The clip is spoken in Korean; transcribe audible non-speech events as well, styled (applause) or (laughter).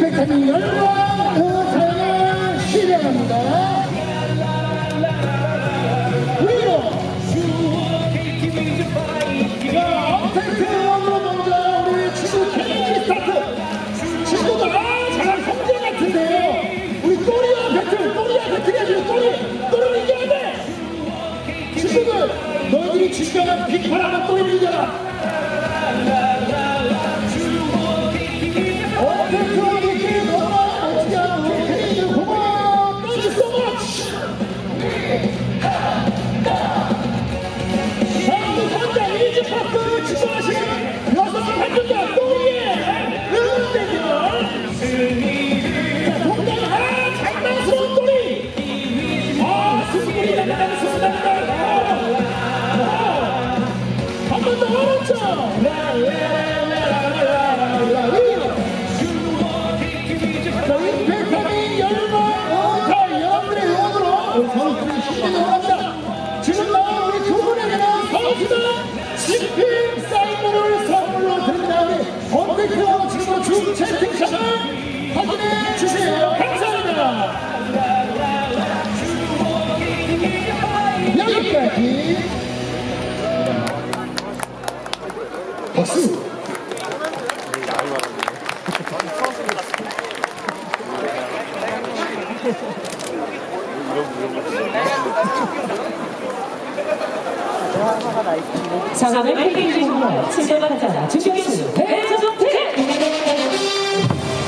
임팩트는 열과 의사를 실행합니다. 위로 자, 업텐트원으로 먼저 우리 친구 케이지 스타트. 친구가 잘 성재 같은데요. 우리 또리와 배틀 또리와 아니라 또리. 또리를 이겨야 돼. 친구들 너희들이 진정한 빅파라면 또리를 이겨라 신핑 사인볼을 선물로 드립니다 우리 언택트와 지금 중 채팅창을 확인해 주세요. 감사합니다. 여기까지. 박수 (laughs) 팬게임 중에 7대 반자 중격수 배정